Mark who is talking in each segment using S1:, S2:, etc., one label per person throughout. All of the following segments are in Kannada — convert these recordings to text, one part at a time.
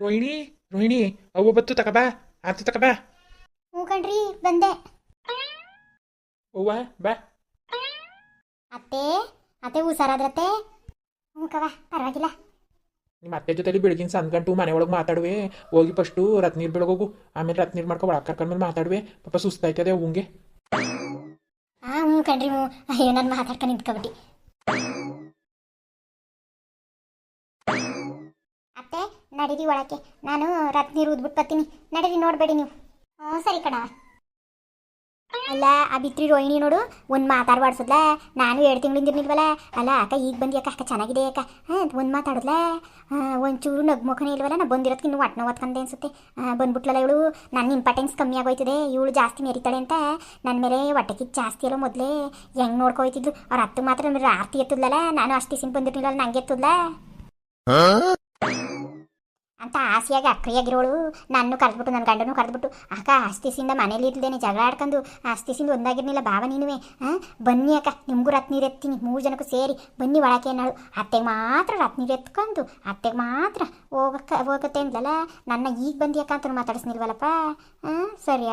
S1: ರೋಹಿಣಿ ರೋಹಿಣಿ ಅವು ಬತ್ತು ತಕಬಾ ಆತು ತಕಬಾ
S2: ಹ್ಞೂ ಕಣ್ರಿ ಬಂದೆ.
S1: ಹೂವ ಬಾ.
S2: ಅತ್ತೆ ಅತ್ತೆ ಹುಷಾರಾದ್ರತ್ತೆ? ಹ್ಞೂ ಕವ ಪರವಾಗಿಲ್ಲ.
S1: ನಿಮ್ಮ ಅತ್ತೆ ಜೊತೆಲಿ ಬೆಳಗಿನ ಸಂದ್ಗಂಟು ಮನೆ ಒಳಗೆ ಮಾತಾಡುವೆ. ಹೋಗಿ ಫಸ್ಟು ರತ್ನೀರ್ ಬೆಳಗೋಗು ಆಮೇಲೆ ರತ್ನೀರ್ ಮಾಡ್ಕೊ ಒಳಗೆ ಕರ್ಕೊಂಡ್ಮೇಲೆ ಮಾತಾಡುವೆ. ಪಾಪ ಸುಸ್ತಾಯ್ತದೆ ಅವಂಗೆ
S2: ಹಾಂ ಹ್ಞೂ ಕಣ್ರಿ ಹ್ಞೂ. ಅಯ್ಯೋ ನಾನು ಮಾತಾಡ್ಕೊಂಡು ನಿಂತ್ಕೊಬಿಟ್ಟು. ನಡೀರಿ ಒಳಕ್ಕೆ. ನಾನು ರತ್ನೀರು ಊದ್ಬಿಟ್ಟು ಬರ್ತೀನಿ. ನಡೀರಿ, ನೋಡಬೇಡಿ ನೀವು. ಹ್ಞೂ, ಸರಿ ಕಣ. ಅಲ್ಲ, ಆ ಬಿತ್ರಿ ರೋಹಿಣಿ ನೋಡು, ಒಂದು ಮಾತಾಡ್ಬಾಡ್ಸದ್ಲ ನಾನು ಎರಡು ತಿಂಗಳಿಂದ ಇರ್ಲಿಲ್ವಲ್ಲ ಅಲ್ಲ, ಅಕ್ಕ, ಈಗ ಬಂದಿ ಅಕ್ಕ. ಅಕ್ಕ, ಚೆನ್ನಾಗಿದೆ ಅಕ್ಕ. ಹಾಂ, ಒಂದು ಮಾತಾಡಿದ್ಲ. ಒಂಚೂರು ನಗ್ಮುಖನೇ ಇಲ್ವಲ್ಲ ನಾ ಬಂದಿರೋದಕ್ಕೆ ಇನ್ನೂ ಒಟ್ಟು ನೋವತ್ಕಂದೆ ಅನ್ಸುತ್ತೆ. ಬಂದ್ಬಿಟ್ಲಲ್ಲ ಇವಳು. ನನ್ನ ಇಂಪಾರ್ಟೆನ್ಸ್ ಕಮ್ಮಿ ಆಗೋಯ್ತದೆ. ಇವಳು ಜಾಸ್ತಿ ಮೆರಿತಾಳೆ ಅಂತ. ನನ್ನ ಮೇಲೆ ಹೊಟ್ಟೆಕಿದ್ದು ಜಾಸ್ತಿ ಅಲ್ಲ ಮೊದಲೇ. ಹೆಂಗೆ ನೋಡ್ಕೊಯ್ತಿದ್ಲು. ಅವ್ರ ಹತ್ತು ಮಾತ್ರ ಆರ್ತಿ ಎತ್ತದ್ಲಲ್ಲ ನಾನು ಅಷ್ಟು ದಿವಸ ಬಂದಿರ್ಲಿಲ್ಲ ನಂಗೆ ಎತ್ತದ್ಲ. ಅಂತ ಆಸೆಯಾಗಿ ಅಕ್ಕಯ್ಯಾಗಿರೋಳು ನಾನು ಕರೆದ್ಬಿಟ್ಟು, ನನ್ನ ಗಂಡನೂ ಕರೆದ್ಬಿಟ್ಟು, ಅಕ್ಕ ಆಸ್ತಿಸಿಂದ ಮನೇಲಿ ಇರ್ದೇನೆ ಜಗಳ ಆಡ್ಕೊಂಡು ಆಸ್ತಿಸಿಂದ ಒಂದಾಗಿರ್ಲಿಲ್ಲ ಭಾವ ನೀನುವೆ ಹಾಂ ಬನ್ನಿ ಅಕ್ಕ, ನಿಮಗೂ ರತ್ನೀರು ಎತ್ತೀನಿ, ಮೂರು ಜನಕ್ಕೂ ಸೇರಿ, ಬನ್ನಿ ಒಳಕ್ಕೆ ಏನಾಳು ಅತ್ತೆಗೆ ಮಾತ್ರ ರತ್ನೀರು ಎತ್ಕೊಂಡು, ಅತ್ತೆಗೆ ಮಾತ್ರ ಹೋಗಕ್ಕ, ಹೋಗತ್ತೆ ಅಂದ್ಲಲ್ಲ ನನ್ನ ಈಗ ಬಂದಿ ಅಕ್ಕ ಅಂತ ಮಾತಾಡಿಸ್ನಿಲ್ವಲ್ಲಪ್ಪ ಹಾಂ ಸರಿ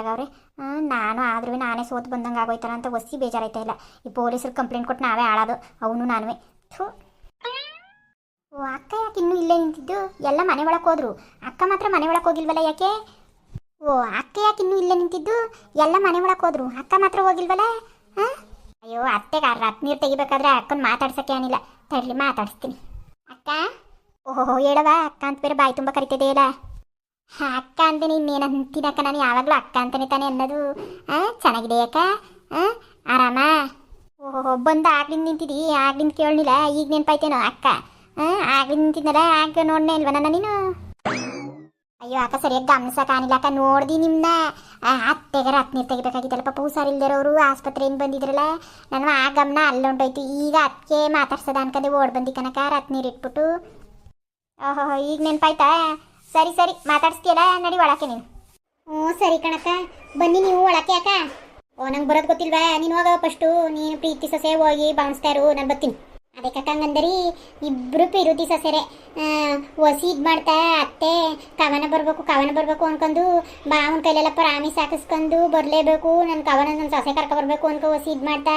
S2: ಹಾಂ ನಾನು ಆದ್ರೂ ನಾನೇ ಸೋತು ಬಂದಂಗೆ ಆಗೋಯ್ತಾರ ಅಂತ ಒಸಿ ಬೇಜಾರಾಯ್ತಾ ಇಲ್ಲ. ಈ ಪೊಲೀಸರು ಕಂಪ್ಲೇಂಟ್ ಕೊಟ್ಟು ನಾವೇ ಆಳೋದು ಅವನು ನಾನುವೆ. ಥೂ. ಓ, ಅಕ್ಕ ಯಾಕೆ ಇನ್ನೂ ಇಲ್ಲೇ ನಿಂತಿದ್ದು? ಎಲ್ಲ ಮನೆ ಒಳಗೆ ಹೋದ್ರು. ಅಕ್ಕ ಮಾತ್ರ ಮನೆ ಒಳಗೆ ಹೋಗಿಲ್ವಲ್ಲ ಯಾಕೆ? ಓ, ಅಕ್ಕ ಯಾಕೆ ಇನ್ನೂ ಇಲ್ಲೇ ನಿಂತಿದ್ದು? ಎಲ್ಲ ಮನೆ ಒಳಗೆ ಹೋದ್ರು. ಅಕ್ಕ ಮಾತ್ರ ಹೋಗಿಲ್ವಲ್ಲ? ಹಾಂ? ಅಯ್ಯೋ, ಅತ್ತೆಗೆ ರತ್ನೀರು ತೆಗಿಬೇಕಾದ್ರೆ ಅಕ್ಕನ ಮಾತಾಡ್ಸೋಕ್ಕೆ ಏನಿಲ್ಲ. ತರ್ಲಿ ಮಾತಾಡಿಸ್ತೀನಿ. ಅಕ್ಕ? ಓಹೋ ಹೇಳವ ಅಕ್ಕ ಅಂತ ಬೇರೆ ಬಾಯಿ ತುಂಬ ಕರಿತಿದೆ ಇಲ್ಲ ಅಕ್ಕ ಅಂತೀನಿ ಇನ್ನೇನು ಅಂತೀನಕ್ಕ ನಾನು? ಯಾವಾಗಲೂ ಅಕ್ಕ ಅಂತಾನೆ ತಾನೆ ಅನ್ನೋದು. ಹಾಂ ಚೆನ್ನಾಗಿದೆ ಅಕ್ಕ? ಹಾಂ, ಆರಾಮ? ಓಹೋ ಬಂದು ಆಗ್ಲಿಂದ ನಿಂತಿದ್ದೀ ಆಗ್ಲಿಂದ ಕೇಳಲಿಲ್ಲ ಈಗ ನೆನಪಾಯ್ತೇನೋ, ಅಕ್ಕ. ಹಾಂ ಆಗ್ಲಿಂದ ನಿಂತಿದ್ದಲ್ಲ ಆಗ ನೋಡ್ನೇ ಇಲ್ವ ನನ್ನ ನೀನು? ಅಯ್ಯೋ, ಅಕ್ಕ ಸರಿಯಾಗಿ ಗಮನಿಸ ಕಾಣಿಲ್ಲ ಅಕ್ಕ ನೋಡ್ದಿ ನಿಮ್ಮನ್ನ ಅತ್ತೆಗರ ರತ್ನೀರು ತೆಗಿಬೇಕಾಗಿತ್ತಲ್ಲ, ಪಾಪ ಹುಷಾರಿಲ್ದಿರೋರು ಆಸ್ಪತ್ರೆಯಿಂದ ಬಂದಿದ್ರಲ್ಲ? ನಾನು ಆ ಗಮನ ಅಲ್ಲೊಂಟೋಯ್ತು ಈಗ ಅದಕ್ಕೆ ಮಾತಾಡ್ಸದ ಅನ್ಕಂಡೆ ಓಡ್ ಬಂದಿ ಕನಕ ರತ್ನೀರು ಇಟ್ಬಿಟ್ಟು. ಓಹೋ ಈಗ ನೆನಪಾಯ್ತಾ? ಸರಿ ಸರಿ, ಮಾತಾಡ್ಸ್ತೀಯಲ್ಲ, ನಡಿ ಒಳಕ್ಕೆ ನೀನು. ಹ್ಞೂ, ಸರಿ ಕಣಕ್ಕ. ಬನ್ನಿ ನೀವು ಒಳಕ್ಕೆ, ಅಕ್ಕ. ಓ, ನಂಗೆ ಬರೋದು ಗೊತ್ತಿಲ್ವಾ? ನೀನು ಹೋಗ ಫಸ್ಟು ನೀನು ಪ್ರೀತಿ ಸೊಸೆ ಹೋಗಿ ಬಾಣಿಸ್ತಾ ಇರು, ನಾನು ಬರ್ತೀನಿ. ಅದಕ್ಕೆ ಹಂಗಂದರಿ ಇಬ್ಬರು ಪಿರುತಿ ಸೊಸೆರೆ. ಒಸಿ ಇದು ಮಾಡ್ತಾ ಅತ್ತೆ ಕವನ ಬರಬೇಕು ಕವನ ಬರಬೇಕು ಅನ್ಕೊಂಡು ಬಾವನ ಕೈಲೆಲ್ಲ ಪ್ರಾಮಿ ಸಾಕಿಸ್ಕೊಂಡು ಬರಲೇಬೇಕು ನನ್ನ ಕವನ ನನ್ನ ಸೊಸೆ ಕರ್ಕೊ ಬರಬೇಕು ಅನ್ಕೊ ಒಸಿ ಇದು ಮಾಡ್ತಾ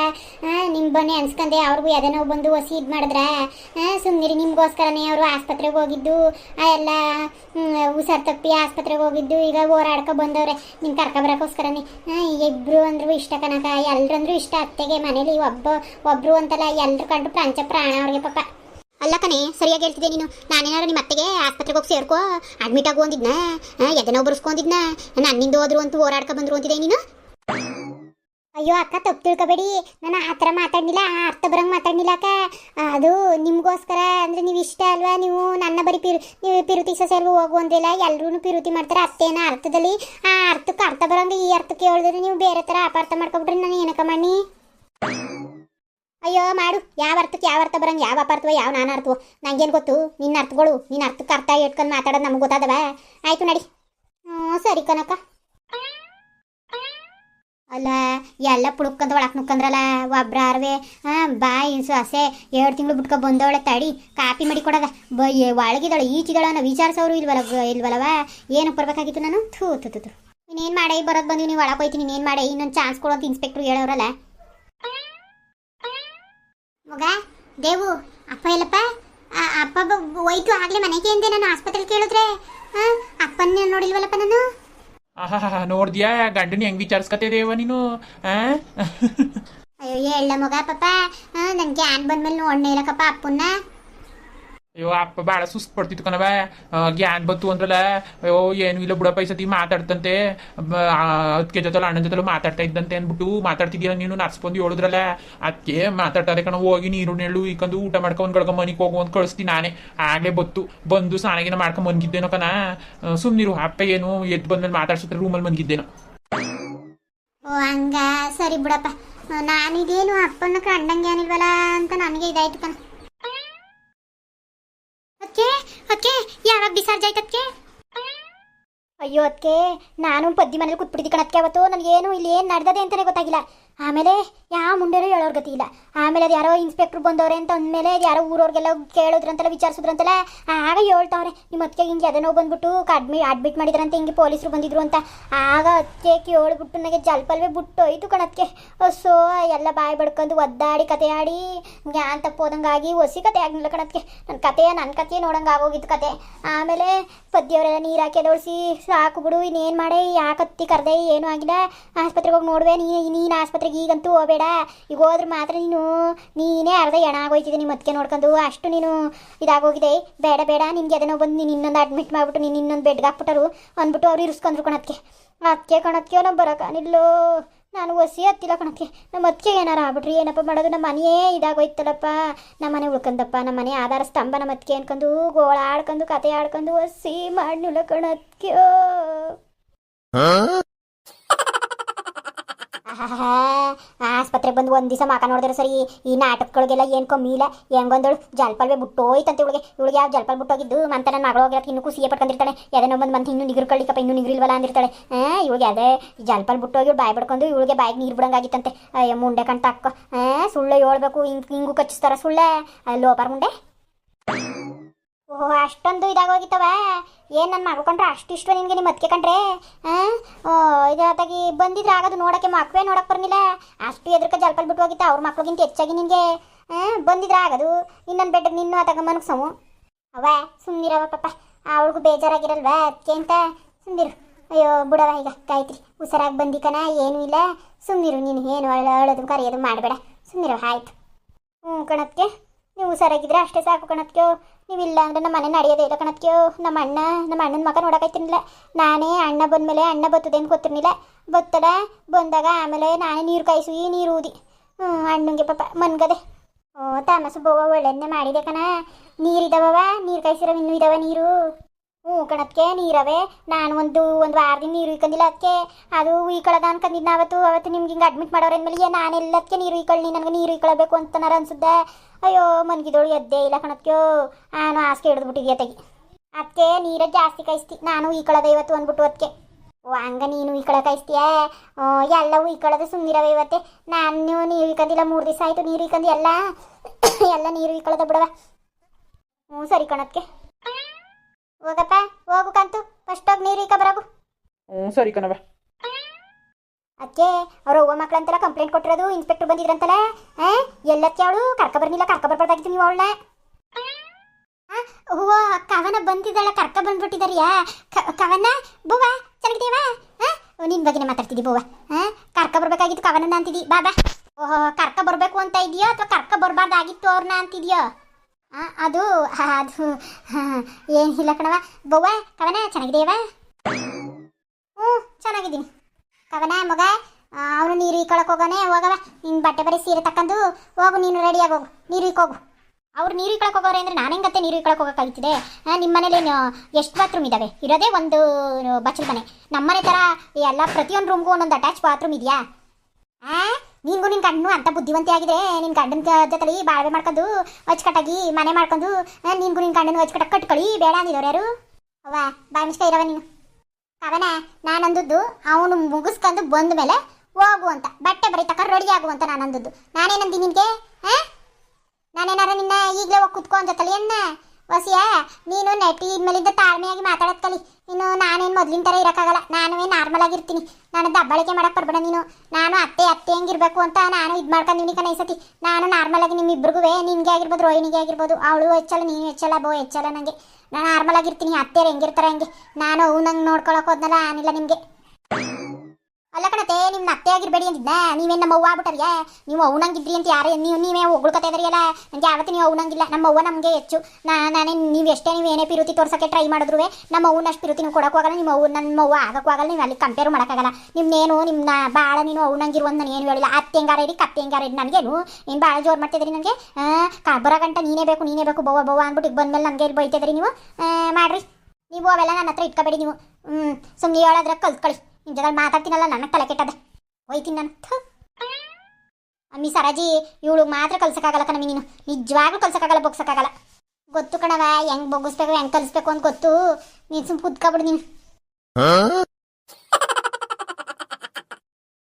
S2: ನಿಮ್ಮ ಬನ್ನಿ ಅನ್ಸ್ಕೊಂಡೆ ಅವ್ರಿಗೂ ಎದೆ ಬಂದು ಒಸಿ ಇದು ಸುಮ್ಮನೆ ಸುಮ್ಮನಿರಿ ನಿಮಗೋಸ್ಕರನೇ ಅವರು ಆಸ್ಪತ್ರೆಗೆ ಹೋಗಿದ್ದು ಎಲ್ಲ ಹುಷಾರ್ ತಪ್ಪಿ ಆಸ್ಪತ್ರೆಗೆ ಹೋಗಿದ್ದು, ಈಗ ಓಡಾಡ್ಕೊ ಬಂದವ್ರೆ. ನಿನ್ ಕರ್ಕೊ ಈಗ ಇಬ್ರು ಅಂದ್ರು ಇಷ್ಟ ಕನಕ ಎಲ್ರಂದ್ರು ಇಷ್ಟ ಅತ್ತೆಗೆ ಮನೇಲಿ ಒಬ್ಬ, ಒಬ್ರು ಅಂತಲ್ಲ, ಎಲ್ರು ಕಂಡು ಪಂಚ ಪ್ರಾಣ ಅವ್ರಿಗೆ ಪಾಪ. ಅಲ್ಲ ಕಣೆ, ಸರಿಯಾಗಿ ಹೇಳ್ತಿದ್ದೆ ನೀನು? ನಾನೇನಾರು ನಿಮ್ಮ ಅತ್ತೆಗೆ ಆಸ್ಪತ್ರೆಗೆ ಹೋಗಿ ಸೇರ್ಕೋ. ಅಡ್ಮಿಟ್ ಆಗು ಅಂದಿದ್ನ ಎದೆ ನೋವು ಬರ್ಸ್ಕೊಂಡಿದ್ನ ನನ್ನಿಂದ ಹೋದ್ರು ಅಂತ ಓಡಾಡ್ಕೊ ಬಂದ್ರು ಅಂತಿದೆ ನೀನು? ಅಯ್ಯೋ ಅಕ್ಕ, ತಪ್ಪು ತಿಳ್ಕೊಬೇಡಿ. ನಾನು ಆ ಥರ ಮಾತಾಡಲಿಲ್ಲ, ಆ ಅರ್ಥ ಬರಂಗೆ ಮಾತಾಡಲಿಲ್ಲ ಅಕ್ಕ. ಅದು ನಿಮಗೋಸ್ಕರ ಅಂದರೆ ನೀವು ಇಷ್ಟ ಅಲ್ವಾ? ನೀವು ನನ್ನ ಬರೀ ಪಿರು, ನೀವು ಪಿರುತಿ ಸೊಸೆಲ್ಗೂ ಹೋಗು ಅಂದಿಲ್ಲ ಎಲ್ಲರೂ ಪಿರುತಿ ಮಾಡ್ತಾರೆ ಅತ್ತೇನ ಅರ್ಥದಲ್ಲಿ. ಆ ಅರ್ಥಕ್ಕೆ ಅರ್ಥ ಬರಂಗೆ ಈ ಅರ್ಥಕ್ಕೆ ಹೇಳಿದ್ರೆ ನೀವು ಬೇರೆ ಥರ ಅಪಾರ್ಥ ಮಾಡ್ಕೊಬಿಟ್ರೆ ನಾನು ಏನಕ್ಕ ಮಾಡಿ ಅಯ್ಯೋ ಮಾಡು, ಯಾವ ಅರ್ಥಕ್ಕೆ ಯಾವ ಅರ್ಥ ಬರಂಗೆ, ಯಾವ ಅಪಾರ್ಥವ, ಯಾವ ನಾನು ಅರ್ಥವೋ. ನಂಗೇನು ಗೊತ್ತು? ನಿನ್ನ ಅರ್ಥಗಳು, ನಿನ್ನ ಅರ್ಥಕ್ಕೆ ಅರ್ಥ ಇಟ್ಕೊಂಡು ಮಾತಾಡೋದು ನಮಗೆ ಗೊತ್ತಾದವ? ಆಯ್ತು ನಡಿ. ಹ್ಞೂ ಸರಿ ಕನಕ ಅಲ್ಲ, ಎಲ್ಲ ಪುಡುಕ್ಕಂತ ಒಳಕ್ ನುಕ್ಕಂದ್ರಲ್ಲ, ಒಬ್ರಾರ್ವೆ. ಹಾಂ ಬಾಯಿ ಸೊಸೆ ಎರಡು ತಿಂಗಳು ಬಿಟ್ಕೊ ಬಂದವಳೆ ತಡಿ. ಕಾಪಿ ಮಾಡಿ ಕೊಡದ. ಬ ಒಳಗಿದಳು, ಈಚಿದಳು ಅನ್ನೋ ವಿಚಾರಿಸೋರು ಇಲ್ವಲ್ಲ ಇಲ್ವಲ್ಲವ ಏನಕ್ಕೆ ಬರ್ಬೇಕಾಗಿತ್ತು ನಾನು? ಥೂ ಥೂ ಥೂ ಮಾಡಿ ಮಾಡೇ ಬರೋದು ಬಂದು ನೀವು ಒಳಗೆ ಹೋಯ್ತೀನಿ, ಇನ್ನೇನು ಮಾಡೇ? ಇನ್ನೊಂದು ಚಾನ್ಸ್ ಕೊಡು ಅಂತ ಇನ್ಸ್ಪೆಕ್ಟ್ರು ಹೇಳೋರಲ್ಲ. ಮಗ, ದೇವು, ಅಪ್ಪ ಇಲ್ಲಪ್ಪ ಅಪ್ಪ ಹೋಯ್ತು ಆಗಲೇ ಮನೆಗೆ ನಾನು, ಆಸ್ಪತ್ರೆಗೆ ಕೇಳಿದ್ರೆ. ಹಾಂ ಅಪ್ಪನ ನೋಡಿಲ್ವಲ್ಲಪ್ಪ ನಾನು?
S1: ಆಹಾ ನೋಡ್ದ್ಯಾ? ಗಂಡನ ಹೆಂಗ್ ವಿಚಾರಿಸ್ಕತಿದೇವ ನೀನು? ಆ?
S2: ಅಯ್ಯೋ, ಹೇಳ ಮಗ ಪಾಪ. ನನ್ ಗ್ಯಾನ್ ಬಂದ್ಮೇಲೆ ನೋಡ್ನೇ ಇಲ್ಲಕಪ್ಪ ಅಪ್ಪನ್ನ.
S1: ಅಯ್ಯೋ, ಅಪ್ಪ ಭಾಳ ಸುಸ್ತು ಪಡ್ತಿತ್ತು ಕಣವ ಗ್ಯಾನ್ ಬಂತು ಅಂದ್ರಲ್ಲ, ಅಯ್ಯೋ, ಏನು ಇಲ್ಲ ಬುಡಪ್ಪ ಮಾತಾಡ್ತಂತೆ. ಅದಕ್ಕೆ ಜೊತೆ ಅಣ್ಣನ ಜೊತೆ ಮಾತಾಡ್ತಾ ಇದ್ದಂತೆ ಅಂದ್ಬಿಟ್ಟು ಮಾತಾಡ್ತಿದ್ದೀರ ನೀನು ನರ್ಸ್ ಬಂದು ಹೇಳಿದ್ರಲ್ಲ ಅದಕ್ಕೆ ಮಾತಾಡ್ತಾರೆ ಕಣ ಹೋಗಿ ನೀರು ನೆಳ್ಳು ಇಕ್ಕಂದು ಊಟ ಮಾಡ್ಕೊಂಡು ಗಳ್ಕ ಮನಿಗೆ ಹೋಗು ಅಂತ ಕಳಿಸ್ತೀನಿ ನಾನೇ. ಆಗಲೇ ಬತ್ತು ಬಂದು ಸ್ನಾನಗಿನ ಮಾಡ್ಕೊಂಡು ಮನ್ಗಿದ್ದೇನೋ ಕಣ. ಸುಮ್ಮನಿರು ಅಪ್ಪ, ಏನು ಎದ್ದು ಬಂದ್ಮೇಲೆ ಮಾತಾಡ್ಸಿದ್ರೆ ರೂಮಲ್ಲಿ ಮನ್ಗಿದ್ದೇನೋ
S2: ಓ, ಹಂಗ, ಸರಿ ಬಿಡಪ್ಪ. ನಾನಿದೇನು ಅಪ್ಪನ ಕಂಡಂಗೆ ಅಂತ ನನಗೆ ಇದಾಯ್ತು ಕಣ ಅದಕ್ಕೆ ಅದಕ್ಕೆ ಯಾವಾಗ ಡಿಸ್ಚಾರ್ಜ್ ಆಯ್ತು ಅದಕ್ಕೆ ಅಯ್ಯೋ ಅದಕ್ಕೆ ನಾನು ಪದ್ದಿ ಮನೇಲಿ ಕೂತ್ಬಿಡ್ತಿ ಕಣಕ್ಕೆ ಅವತ್ತು. ನನಗೇನು ಇಲ್ಲಿ ಏನು ನಡೆದದೆ ಅಂತಲೇ ಗೊತ್ತಾಗಿಲ್ಲ. ಆಮೇಲೆ ಯಾವ ಮುಂಡೆನೂ ಹೇಳೋರ್ ಗತಿ ಇಲ್ಲ. ಆಮೇಲೆ ಅದು ಯಾರೋ ಇನ್ಸ್ಪೆಕ್ಟ್ರ್ ಬಂದವ್ರೆ ಅಂತ ಅಂದಮೇಲೆ ಅದು ಯಾರೋ ಊರವ್ರಿಗೆಲ್ಲ ಕೇಳಿದ್ರಂತೆಲ್ಲ, ವಿಚಾರಿಸಿದ್ರಂತಲ್ಲ, ಆಗ ಹೇಳ್ತಾವ್ರೆ, ನಿಮ್ಮ ಅತ್ತಿಗೆ ಹಿಂಗೆ ಅದನ್ನೋ ಬಂದ್ಬಿಟ್ಟು ಅಡ್ಮಿ ಅಡ್ಮಿಟ್ ಮಾಡಿದ್ರಂತೆ, ಹಿಂಗೆ ಪೊಲೀಸರು ಬಂದಿದ್ರು ಅಂತ. ಆಗ ಅತ್ತಿಗೆ ಕೇಳ್ಬಿಟ್ಟು ನನಗೆ ಜಲ್ಪಲ್ವೇ ಬಿಟ್ಟು ಹೋಯ್ತು ಕಣಕ್ಕೆ ಸೊ ಎಲ್ಲ ಬಾಯಿ ಬಡ್ಕೊಂಡು ಒದ್ದಾಡಿ ಕತೆ ಆಡಿ ಜ್ಞಾನ ತಪ್ಪೋದಂಗಾಗಿ ಹೊಸಿ ಕತೆ ಆಗಲಿಲ್ಲ ಕಣಕ್ಕೆ ನನ್ನ ಕತೆ ನನ್ನ ಕತೆ ನೋಡಂಗೆ ಕತೆ. ಆಮೇಲೆ ಪದ್ಯವರೆಲ್ಲ ನೀರು ಹಾಕಿ ಎದೊಳಿಸಿ ಸಾಕು ಬಿಡು, ಇನ್ನೇನು ಮಾಡೇ ಯಾಕತ್ತಿ ಕರೆದೆ ಏನು ಆಗಿಲ್ಲ. ಆಸ್ಪತ್ರೆಗೆ ಹೋಗಿ ನೋಡುವೆ, ನೀ ನೀನು ಆಸ್ಪತ್ರೆಗೆ ಈಗಂತೂ ಹೋಗಬೇಡ. ಈಗ ಹೋದ್ರೆ ಮಾತ್ರ ನೀನು, ನೀನೇ ಅರ್ಧ ಎಣ ಆಗೋಯ್ತಿದೆ ನಿಮ್ಮ ಅದಕ್ಕೆ ನೋಡ್ಕೊಂಡು. ಅಷ್ಟು ನೀನು ಇದಾಗೋಗಿದೆ. ಬೇಡ ಬೇಡ, ನಿನ್ಗೆ ಅದನ್ನೋ ಬಂದು ನೀನು ಇನ್ನೊಂದು ಅಡ್ಮಿಟ್ ಮಾಡಿಬಿಟ್ಟು, ನೀನು ಇನ್ನೊಂದು ಬೆಡ್ಗೆ ಹಾಕ್ಬಿಟ್ಟರು. ಅಂದ್ಬಿಟ್ಟು ಅವ್ರು ಇರಿಸ್ಕೊಂಡ್ರು ಕಣಕ್ಕೆ ಅದಕ್ಕೆ ಕಣಕ್ಕೆ ನಾವು ಬರೋಕ್ಕಾನಿಲ್ಲೋ ನಾನು ಒಸಿ ಹತ್ತಿಲ್ಲ ಕಣಕ್ಕೆ. ನಮ್ಮ ಅತ್ತಿಗೆ ಏನಾರ ಆಗ್ಬಿಟ್ರಿ? ಏನಪ್ಪ ಮಾಡೋದು? ನಮ್ಮ ಮನೆಯೇ ಇದಾಗೋಯ್ತಲ್ಲಪ್ಪ. ನಮ್ಮ ಮನೆ ಉಳ್ಕಂದಪ್ಪ. ನಮ್ಮ ಮನೆ ಆಧಾರ ಸ್ತಂಭ ನಮ್ಮ ಅತ್ತಿಗೆ ಅನ್ಕೊಂಡು ಗೋಳ ಆಡ್ಕೊಂಡು ಕತೆ ಆಡ್ಕೊಂಡು ಒಸಿ ಮಾಡ್ನಿಲ್ಲ ಕಣಕ್ಕೆ. ಆಸ್ಪತ್ರೆಗೆ ಬಂದು ಒಂದು ದಿವಸ ಮಾಕ ನೋಡಿದ್ರೆ ಸರಿ. ಈ ನಾಟಕಗಳಿಗೆಲ್ಲ ಏನು ಕಮ್ಮಿ ಇಲ್ಲ. ಹೆಂಗೊಂದಳು? ಜಲ್ಪಲ್ವೇ ಬಿಟ್ಟೋಯ್ತಂತೆ ಇವಳಿಗೆ. ಇವಳಿಗೆ ಯಾವ ಜಲ್ಪಲ್ ಬಿಟ್ಟೋಗಿದ್ದು ಮಂತ ನನ್ನ ಮಗಳು ಹೋಗಿರಕ್ಕೆ ಇನ್ನೂ ಖುಷಿಯೇ ಪಡ್ಕೊಂಡಿರ್ತಾಳೆ ಯಾವ್ದೋ ಒಂದು ಮಂತ್ ಇನ್ನೂ ನಿಗ್ರು ಕಳ್ಳಿಕಪ್ಪ ಇನ್ನೂ ನಿಗ್ರಿಲ್ವಲ್ಲ ಅಂದಿರ್ತಾಳೆ. ಹಾಂ ಇವಳಿಗೆ ಅದೇ ಜಲ್ಪಲ್ ಬಿಟ್ಟೋಗಿ ಬಾಯ್ ಬಾಯಿ ಬಿಡ್ಕೊಂಡು ಇವಳಿಗೆ ಬಾಯಿಗೆ ನೀರು ಬಿಡಂಗಾಗಿತ್ತಂತೆ. ಅಯ್ಯ, ಮುಂಡೆ ಕಣ್ತಾಕ ಹಾಂ ಸುಳ್ಳು ಹೇಳ್ಬೇಕು, ಹಿಂಗೆ ಹಿಂಗೂ ಕಚ್ಚಿಸ್ತಾರ ಸುಳ್ಳೆ. ಲೋಪರ್ ಮುಂಡೆ. ಓಹೋ, ಅಷ್ಟೊಂದು ಇದಾಗೋಗಿತ್ತವ ಏನು ನನ್ನ ಮಾಡ್ಕೊಂಡ್ರೆ ಅಷ್ಟಿಷ್ಟು ನಿನಗೆ ನಿಮ್ಮ ಅದಕ್ಕೆ ಕಂಡ್ರೆ? ಹಾಂ ಇದಾಗಿ ಬಂದಿದ್ರೆ ಆಗೋದು ನೋಡಕ್ಕೆ ಮಕ್ಕಳೇ ನೋಡಕ್ಕೆ ಬರ್ನಿಲ್ಲ ಅಷ್ಟು ಎದ್ರಕ ಜಲ್ಪಲ್ ಬಿಟ್ಟು ಹೋಗಿತ್ತ, ಅವ್ರ ಮಕ್ಳಿಗಿಂತ ಹೆಚ್ಚಾಗಿ ನಿನಗೆ. ಬಂದಿದ್ರೆ ಆಗೋದು. ಇನ್ನೊಂದು ಬೆಡ್ ನಿನ್ನೂ ಮನಕ್ ಮನಗ್ಸವು ಅವ ಸುಮ್ಮನಿರವ ಪಾಪ. ಅವಳಿಗೂ ಬೇಜಾರಾಗಿರಲ್ವಾ ಅದಕ್ಕೆ ಅಂತ. ಸುಮ್ಮನಿರು ಅಯ್ಯೋ ಬಿಡವ ಈಗ ಗಾಯತ್ರಿ ಹುಷಾರಾಗಿ ಬಂದಿಕನ ಏನೂ ಇಲ್ಲ. ಸುಮ್ಮನಿರು ನೀನು ಏನು ಅಳ, ಅಳೋದು ಕರೆಯೋದು ಮಾಡಬೇಡ. ಸುಮ್ಮನಿರವ ಆಯ್ತು. ಹ್ಞೂ ಕಣಕ್ಕೆ ನೀವು ಹುಷಾರಾಗಿದ್ರೆ ಅಷ್ಟೇ ಸಾಕು ನೀವಿಲ್ಲ ಅಂದ್ರೆ ನಮ್ಮ ಮನೆ ನಡೆಯೋದೇ ಇಲ್ಲ ಕಣತ್ಕೋ ನಮ್ಮ ಅಣ್ಣ, ನಮ್ಮ ಅಣ್ಣನ ಮಗ ನೋಡೋಕೈತಿರ್ಲಿಲ್ಲ. ನಾನೇ ಅಣ್ಣ ಬಂದಮೇಲೆ ಅಣ್ಣ ಬರ್ತದೆ ಅಂತ ಗೊತ್ತಿರ್ಲಿಲ್ಲ. ಬತ್ತಡ ಬಂದಾಗ ಆಮೇಲೆ ನಾನೇ ನೀರು ಕಾಯಿಸಿ ನೀರು ಊದಿ. ಹ್ಞೂ ಅಣ್ಣಂಗೆ ಪಾಪ ಮನ್ಗದೆ. ಓ, ತಾಮಸು ಬೋವ ಒಳ್ಳೆದನ್ನೇ ಮಾಡಿದೆ ಕಣ. ನೀರಿದಾವವ, ನೀರು ಕಾಯಿಸಿರೋ ಇನ್ನೂ ಇದಾವ ನೀರು. ಹ್ಞೂ ಕಣಕ್ಕೆ ನೀರವೆ. ನಾನು ಒಂದು ಒಂದು ವಾರದಿಂದ ನೀರು ಇಕ್ಕಂದಿಲ್ಲ ಅದಕ್ಕೆ ಅದು ಈಕಳದ ಅನ್ಕಂದಿದ್ದು ಅವತ್ತು ಅವತ್ತು ನಿಮ್ಗೆ ಹಿಂಗೆ ಅಡ್ಮಿಟ್ ಮಾಡೋರ ಅಂದಮೇಲೆ ನಾನು ಎಲ್ಲದಕ್ಕೆ ನೀರು ಇಕೊಳ್ಳಿ ನನಗೆ ನೀರು ಇಕ್ಕಳಬೇಕು ಅಂತನಾರ ಅನ್ಸುತ್ತೆ ಅಯ್ಯೋ, ಮನ್ಗಿದೋಳು ಎದ್ದೇ ಇಲ್ಲ ಕಣಕ್ಕೆ ನಾನು ಹಾಸಿಗೆ ಹಿಡಿದ್ಬಿಟ್ಟಿದ್ಯಾ ತೆಗಿ ಅದಕ್ಕೆ ನೀರೇ ಜಾಸ್ತಿ ಕಾಯಿಸ್ತಿ. ನಾನು ಈಕಳದ ಇವತ್ತು ಅಂದ್ಬಿಟ್ಟು ಅದಕ್ಕೆ ಓ, ಹಂಗ ನೀನು ಈ ಕಾಯಿಸ್ತೀಯಾ? ಕಾಯಿಸ್ತೀಯ ಎಲ್ಲವೂ ಈ ಸುಮ್ಮನಿರವೆ ಇವತ್ತೆ. ನಾನು ನೀರು ಇಕ್ಕಂದಿಲ್ಲ ಮೂರು ದಿವಸ ಆಯಿತು ನೀರು ಇಕ್ಕಂದು ಎಲ್ಲ ಎಲ್ಲ ನೀರು ಇಕ್ಕಳದ ಬಿಡವ. ಹ್ಞೂ, ಸರಿ ಕಣಕ್ಕೆ ಹೋಗಪ್ಪ ಹೋಗು ಕಂತು ಫಸ್ಟ್ ಹೋಗಿ ನೀರು ಈಗ ಬರಗು.
S1: ಹ್ಞೂ ಸರಿ ಕಣವ
S2: ಅದಕ್ಕೆ ಅವ್ರ ಹೋಗೋ ಮಕ್ಳಂತೆಲ್ಲ ಕಂಪ್ಲೇಂಟ್ ಕೊಟ್ಟಿರೋದು ಇನ್ಸ್ಪೆಕ್ಟರ್ ಬಂದಿದ್ರಂತಲ್ಲ ಹಾಂ ಎಲ್ಲಕ್ಕೆ ಅವಳು ಕರ್ಕ ಬರ್ನಿಲ್ಲ ಕರ್ಕ ಬರ್ಬಾರ್ದಾಗಿತ್ತು ನೀವು ಅವಳನ್ನ. ಹೂವ ಕವನ ಬಂದಿದ್ದಾಳೆ ಕರ್ಕ ಬಂದ್ಬಿಟ್ಟಿದಾರಿಯಾ? ಕವನ? ಬುವ ಚೆನ್ನಾಗಿದೀವ ನಿನ್ ಬಗ್ಗೆನೇ ಮಾತಾಡ್ತಿದ್ದಿ ಬುವ ಕರ್ಕ ಬರ್ಬೇಕಾಗಿತ್ತು ಕವನನ ಅಂತಿದ್ದಿ ಬಾಬಾ ಓಹೋ ಕರ್ಕ ಬರ್ಬೇಕು ಅಂತ ಇದೆಯೋ ಅಥವಾ ಕರ್ಕ ಬರ್ಬಾರ್ದಾಗಿತ್ತು ಅವ್ರನ್ನ ಅಂತಿದ್ಯೋ? ಅದು ಅದು ಇಲ್ಲ ಕಣವ ಬವ್ವ, ಕವನ ಚೆನ್ನಾಗಿದೆಯವ ಹ್ಞೂ, ಚೆನ್ನಾಗಿದ್ದೀನಿ. ಕವನ, ಮಗ ಅವನು ನೀರು ಇಕ್ಕೊಳಕ್ ಹೋಗೋನೆ ಹೋಗವ ನಿನ್ ಬಟ್ಟೆ ಬರೀ ಸೀರೆ ತಕ್ಕಂದು ಹೋಗು, ನೀನು ರೆಡಿಯಾಗಿ ಹೋಗು. ನೀರು ಇಕ್ಕೋಗು ಅವ್ರು ನೀರು ಇಕ್ಕೊಳಕ್ ಹೋಗೋರೆ ಅಂದ್ರೆ ನಾನು ಹೆಂಗತ್ತೆ ನೀರು ಇಕ್ಕೊಳಕ್ ಹೋಗೋಕ್ಕಾಗ್ತಿದೆ ನಿಮ್ಮ ಮನೇಲಿ ಎಷ್ಟು ಬಾತ್ರೂಮ್ ಇದಾವೆ? ಇರೋದೇ ಒಂದು ಬಚ್ಚಲ ಮನೆ. ನಮ್ಮನೆ ಥರ ಎಲ್ಲ ಪ್ರತಿಯೊಂದು ರೂಮ್ಗೂ ಒಂದೊಂದು ಅಟ್ಯಾಚ್ ಬಾತ್ರೂಮ್ ಇದೆಯಾ? ಆ? ನಿನ್ಗೂ ನಿನ್ನ ಗಂಡನು ಅಂತ ಬುದ್ಧಿವಂತಿ ಆಗಿದೆ. ನಿನ್ ಗಂಡನ ಜೊತೆಲಿ ಬಾಳ್ವೆ ಮಾಡ್ಕೊಂಡು ಅಚ್ಚುಕಟ್ಟಾಗಿ ಮನೆ ಮಾಡ್ಕೊಂಡು ನಿನ್ಗೂ ನಿನ್ ಗಂಡನ ಅಚ್ಚುಕಟ್ಟಾಗಿ ಕಟ್ಕೊಳ್ಳಿ, ಬೇಡ ಅಂದಿದವ್ರು ಯಾರು. ಅವ್ವ, ಬಾಯ್ ಮಿಸ್ಕ ಇರವ ನೀನು. ಅವನ ನಾನಂದದ್ದು, ಅವನು ಮುಗಿಸ್ಕೊಂಡು ಬಂದ ಮೇಲೆ ಹೋಗು ಅಂತ. ಬಟ್ಟೆ ಬರೀ ತಕ ರೆಡಿ ಆಗು ಅಂತ ನಾನು ಅಂದದ್ದು ನಾನೇನಂದಿ ನಿನಗೆ ಹಾಂ ನಾನೇನಾರ ನಿನ್ನ ಈಗಲೇ ಹೋಗಿ ಕುತ್ಕೊ ಜೊತೆಲಿ ಅನ್ನ ವಸಿಯ, ನೀನು ನೆಟ್ಟಿ ಇದ್ಮೇಲಿಂದ ತಾಳ್ಮೆಯಾಗಿ ಮಾತಾಡೋದ್ ಕಲಿ. ನೀನು ನಾನೇನು ಮೊದ್ಲಿನ ಥರ ಇರೋಕ್ಕಾಗಲ್ಲ. ನಾನು ನಾರ್ಮಲ್ ಆಗಿರ್ತೀನಿ. ನಾನು ದಬ್ಬಳಿಕೆ ಮಾಡಕ್ಕೆ ಬರ್ಬೇಡ ನೀನು. ನಾನು ಅತ್ತೆ ಅತ್ತೆ ಹೆಂಗಿರ್ಬೇಕು ಅಂತ ನಾನು ಇದು ಮಾಡ್ಕೊಂಡಿನಿ ಕಣ ಈ ಸತಿ. ನಾನು ನಾರ್ಮಲ್ ಆಗಿ ನಿಮ್ಮಿಬ್ರಿಗೂ ನಿನಗೆ ಆಗಿರ್ಬೋದು, ರೋಹಿಣಿಗೆ ಆಗಿರ್ಬೋದು, ಅವಳು ಹೆಚ್ಚಲ್ಲ, ನೀನು ಹೆಚ್ಚಲ್ಲ, ಬೋ, ಹೆಚ್ಚಲ್ಲ ನನಗೆ ನಾನು ನಾರ್ಮಲ್ ಆಗಿರ್ತೀನಿ. ಅತ್ತೆಯರು ಹೆಂಗಿರ್ತಾರೆ ಹಂಗೆ. ನಾನು ಅವು ನಂಗೆ ನೋಡ್ಕೊಳಕ್ಕೆ ಹೋದ್ನಲ್ಲ ಆನಿಲ್ಲ ನಿಮಗೆ. ಅಲ್ಲ ಕಣತೆ ನಿಮ್ಮ ಅತ್ತೆ ಆಗಿರ್ಬೇಡಿ ಅಂತಿದ್ನ ನೀವೇನು ನಮ್ಮ ಅವ್ವ ಆಗ್ಬಿಟ್ಟರಿಗೆ ನೀವು ಅವನಂಗಿದ್ರಿ ಅಂತ ಯಾರೇ ನೀವು ನೀವೇ ಹೋಗ್ಕತ್ತ ಇದ್ರಿ ಅಲ್ಲ? ನನಗೆ ಯಾವತ್ತೂ ನೀವು ಅವನಂಗಿಲ್ಲ. ನಮ್ಮ ಅವ್ವ ನಮಗೆ ಹೆಚ್ಚು. ನಾ ನಾನೇ ನೀವು ಎಷ್ಟೇ ನೀವು ಏನೇ ಪಿರುತಿ ತೋರ್ಸೋಕ್ಕೆ ಟ್ರೈ ಮಾಡಿದ್ರು ನಮ್ಮ ಅವ್ವನಷ್ಟು ಪಿರುತಿ ನೀವು ಕೊಡೋಕ್ಕಾಗಲ್ಲ ನಿಮ್ಮ ಅವ್ವ ನಮ್ಮ ಅವ್ವ ಆಗಲ್ಲ, ನೀವು ಅಲ್ಲಿ ಕಂಪೇರ್ ಮಾಡೋಕ್ಕಾಗಲ್ಲ ನಿಮ್ಮನ್ನೇನು ನಿಮ್ಮ ಭಾಳ ನೀನು ಅವನಂಗಿರುವಂತ ನಾನು ಏನು ಹೇಳಿಲ್ಲ. ಅತ್ತೆ ಹೆಂಗಾರ ಇಡಿ ಕತ್ತೆ ಹೆಂಗಾರ ಇಡಿ ನನಗೇನು? ನೀನು ಭಾಳ ಜೋರು ಮಾಡ್ತಿದ್ರಿ ನನಗೆ ಬರೋ ಗಂಟ ನೀನೇ ಬೇಕು ನೀನೇ ಬೇಕು, ಬವ್ವ ಬವ್ವ ಅಂದ್ಬಿಟ್ಟು ಬಂದ್ಮೇಲೆ ನನಗೆ ಇಲ್ಲಿ ಬೈತಿದ್ರಿ ನೀವು? ಮಾಡ್ರಿ. ನೀವು ಅವೆಲ್ಲ ನನ್ನ ಹತ್ರ ಇಟ್ಕೋಬೇಡಿ ನೀವು. ಹ್ಞೂ ಸುಮ್ಮನೆ ಹೇಳೋದ್ರ ಕಲ್ತ್ಕೊಳ್ಳಿ. ನಿಮ್ಮ ಜೊತೆ ಮಾತಾಡ್ತೀನಲ್ಲ ನನ್ನ ತಲೆ ಕೆಟ್ಟದೆ ಹೋಯ್ತೀನಿ ನಾನು. ಅಮ್ಮಿ ಸರಾಜಿ, ಇವಳು ಮಾತ್ರ ಕಲ್ಸಕ್ಕಾಗಲ್ಲ ಕಣಮಿ ನೀನು. ನಿಜವಾಗ್ಲೂ ಕಲ್ಸಕ್ಕಾಗಲ್ಲ, ಬೊಗ್ಸಕ್ಕಾಗಲ್ಲ. ಗೊತ್ತು ಕಣವ ಹೆಂಗ್ ಬೊಗ್ಗಿಸ್ಬೇಕು ಹೆಂಗ್ ಕಲಿಸ್ಬೇಕು ಅಂತ ಗೊತ್ತು. ನೀನು ಸುಮ್ ಕುದ್ಕೊಬಿಡು ನೀನು.